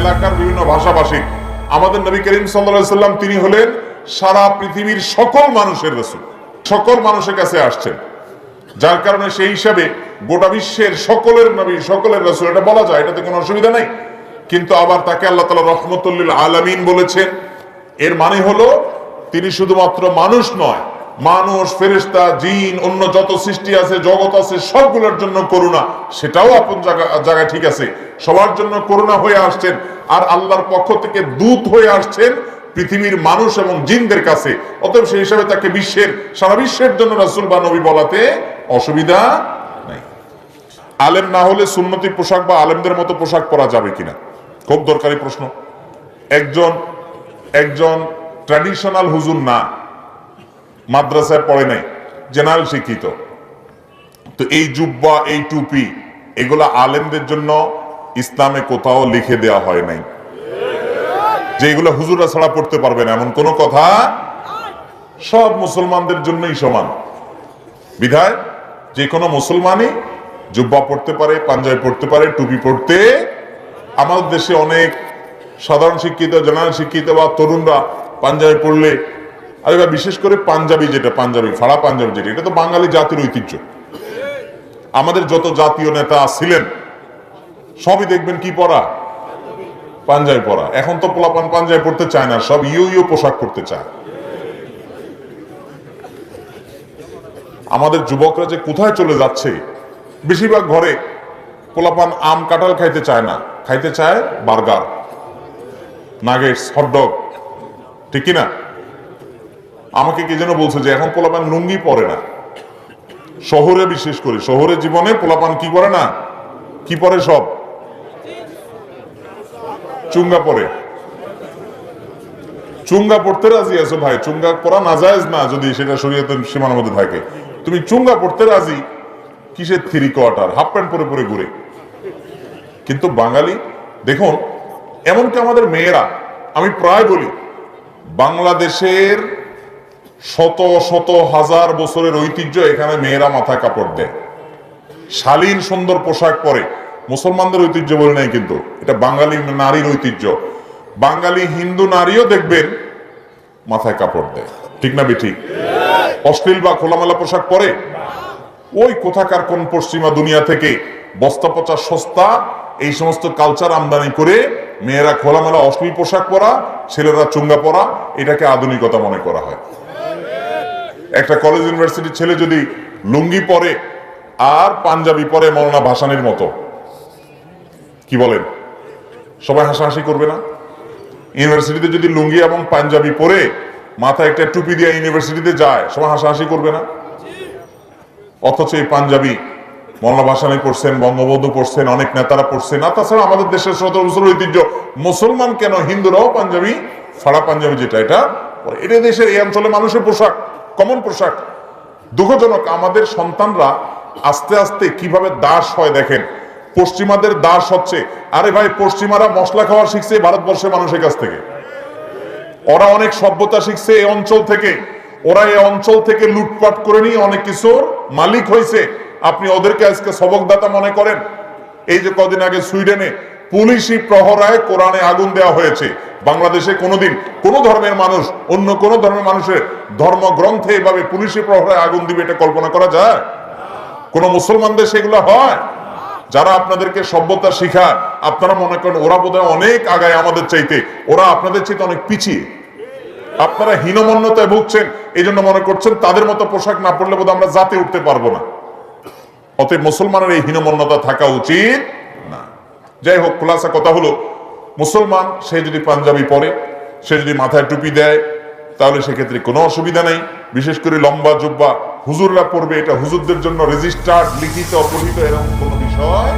এলাকার বিভিন্ন ভাষাভাষী। আমাদের নবী করিম সাল্লাম তিনি হলেন সারা পৃথিবীর সকল মানুষের রসুল। সকল মানুষের কাছে আসছেন। যার কারণে সেই হিসাবে গোটা বিশ্বের সকলের নবী, সকলের রসুল, এটা বলা যায়, এটাতে কোনো অসুবিধা নেই। কিন্তু আবার তাকে আল্লাহ তালা রহমতুল্লিল আলামিন বলেছেন। এর মানে হলো, তিনি শুধুমাত্র মানুষ নয় মানুষ, ফেরেশতা, জিন, অন্য যত সৃষ্টি আছে, জগৎ আছে, সবগুলোর জন্য করুণা। সেটাও আপন জায়গা জায়গায় ঠিক আছে। সবার জন্য করুণা হয়ে আসছেন আর আল্লাহর পক্ষ থেকে দূত হয়ে আসছেন পৃথিবীর মানুষ এবং জিনদের কাছে। অতএব সেই হিসাবে তাকে বিশ্বের, সারা বিশ্বের জন্য রাসূল বা নবী বলাতে অসুবিধা নাই। আলেম না হলে সুন্নতি পোশাক বা আলেমদের মতো পোশাক পরা যাবে কিনা? খুব দরকারি প্রশ্ন। একজন একজন ট্র্যাডিশনাল হুজুর না। মাদ্রাসায় পড়ে নাই জেনারেল শিক্ষিত। তো এই জুব্বা, এই টুপি, এগুলা আলেমদের জন্য ইসলামে কোথাও লিখে দেওয়া হয় নাই। যে এগুলো হুজুরা ছাড়া পড়তে পারবে না, এমন কোনো কথা সব মুসলমানদের জন্যই সমান। বিধায়, যে কোনো মুসলমানই জুব্বা পড়তে পারে, পাঞ্জাবি পড়তে পারে, টুপি পড়তে। আমাদের দেশে অনেক সাধারণ শিক্ষিত জেনারেল শিক্ষিত বা তরুণরা পাঞ্জাবি পড়লে আর এবার বিশেষ করে পাঞ্জাবি যেটা, পাঞ্জাবি, ফাড়া পাঞ্জাবি যেটা, এটা তো বাঙালি জাতির ঐতিহ্য। আমাদের যত জাতীয় নেতা ছিলেন, সবই দেখবেন কি পরা? পাঞ্জাবি পরা। এখন তো পোলাপান পাঞ্জাবি পড়তে চায় না, সব ইউ ইউ পোশাক পড়তে চায়। আমাদের যুবকরা যে কোথায় চলে যাচ্ছে, বেশিরভাগ ঘরে পোলাপান আম, কাঁঠাল খাইতে চায় না। খাইতে চায় বার্গার, নাগেটস, হটডগ, ঠিক কি না আমাকে কে যেন বলছে যে এখন পোলাপান লুঙ্গি পরে না। শহরে বিশেষ করে, শহরে জীবনে পোলাপান কি করে না? কি পরে সব? চুঙ্গা পরে। চুঙ্গা পড়তে রাজি আছো ভাই? চুঙ্গা পরা না যায় না যদি সেটা শরীয়তের সীমার মধ্যে থাকে। তুমি চুঙ্গা পড়তে রাজি? কিসের থ্রি কোয়ার্টার? হাফ প্যান্ট পরে পরে ঘুরে। কিন্তু বাঙালি, দেখুন, এমনকি আমাদের মেয়েরা, আমি প্রায় বলি, বাংলাদেশের শত শত হাজার বছরের ঐতিহ্য এখানে মেয়েরা মাথায় কাপড় দেয়। শালীন সুন্দর পোশাক পরে। মুসলমানদের ঐতিহ্য বলে নাই কিন্তু। এটা বাঙালি নারীর ঐতিহ্য। বাঙালি হিন্দু নারীও দেখবেন মাথায় কাপড় দেয়। ঠিক না বেঠিক অশ্লীল বা খোলামেলা পোশাক পরে? ওই কোথাকার কোন পশ্চিমা দুনিয়া থেকে বস্তা পচা সস্তা এই সমস্ত কালচার আমদানি করে মেয়েরা খোলামেলা অশ্লীল পোশাক পরা, ছেলেরা চুঙ্গা পরা, এটাকে আধুনিকতা মনে করা হয়। একটা কলেজ ইউনিভার্সিটির ছেলে যদি লুঙ্গি পরে আর পাঞ্জাবি পরে মৌলানা ভাসানির মতো, কি বলেন? সবাই হাসাহাসি করবে না? ইউনিভার্সিটিতে যদি লুঙ্গি এবং পাঞ্জাবি পরে মাথায় একটা টুপি দিয়ে ইউনিভার্সিটিতে যায়, সবাই হাসাহাসি করবে না? অথচ এই পাঞ্জাবি মৌলানা ভাসানি পড়ছেন, বঙ্গবন্ধু পড়ছেন, অনেক নেতারা পড়ছেন, আর তাছাড়া আমাদের দেশের সতেরো বছর ঐতিহ্য, মুসলমান কেন হিন্দুরাও পাঞ্জাবি ফাড়া পাঞ্জাবি যেটা, এটা এটা দেশের, এই অঞ্চলে মানুষের পোশাক। কমন পোশাক। দুঃখজনক, আমাদের সন্তানরা আস্তে আস্তে কীভাবে দাস হয় দেখেন। পশ্চিমাদের দাস হচ্ছে, আরে ভাই, পশ্চিমারা মশলা খাওয়া শিখছে ভারতবর্ষের মানুষের কাছ থেকে। ওরা অনেক সভ্যতা শিখছে এই অঞ্চল থেকে। ওরা এই অঞ্চল থেকে লুটপাট করে নিয়ে অনেক কিছুর মালিক হয়েছে। আপনি ওদেরকে আজকে সবকদাতা মনে করেন? এই যে কদিন আগে সুইডেনে পুলিশি প্রহরায় কোরআনে আগুন দেওয়া হয়েছে। বাংলাদেশে কোনোদিন কোন ধর্মের মানুষ, অন্য কোন ধর্মের মানুষের ধর্মগ্রন্থে এভাবে পুলিশি প্রহরায় আগুন দিবে এটা কল্পনা করা যায়? কোন মুসলমান মুসলমানদের সেগুলো হয়? যারা আপনাদেরকে সভ্যতা শিখায়, আপনারা মনে করেন ওরা বোধহয় অনেক আগায় আমাদের চাইতে। ওরা আপনাদের চাইতে অনেক পিছিয়ে। আপনারা হীনমন্যতায় ভুগছেন এই জন্য মনে করছেন তাদের মতো পোশাক না পড়লে বোধহয় আমরা জাতে উঠতে পারব না। অতএব মুসলমানের এই হীনমন্যতা থাকা উচিত। যাই হোক, খোলাসা কথা হলো, মুসলমান, সে যদি পাঞ্জাবি পরে, সে যদি মাথায় টুপি দেয়, তাহলে সেক্ষেত্রে কোনো অসুবিধা নেই। বিশেষ করে লম্বা জুব্বা হুজুররা পড়বে এটা হুজুরদের জন্য রেজিস্টার্ড, লিখিত পঠিত এরকম কোনো বিষয়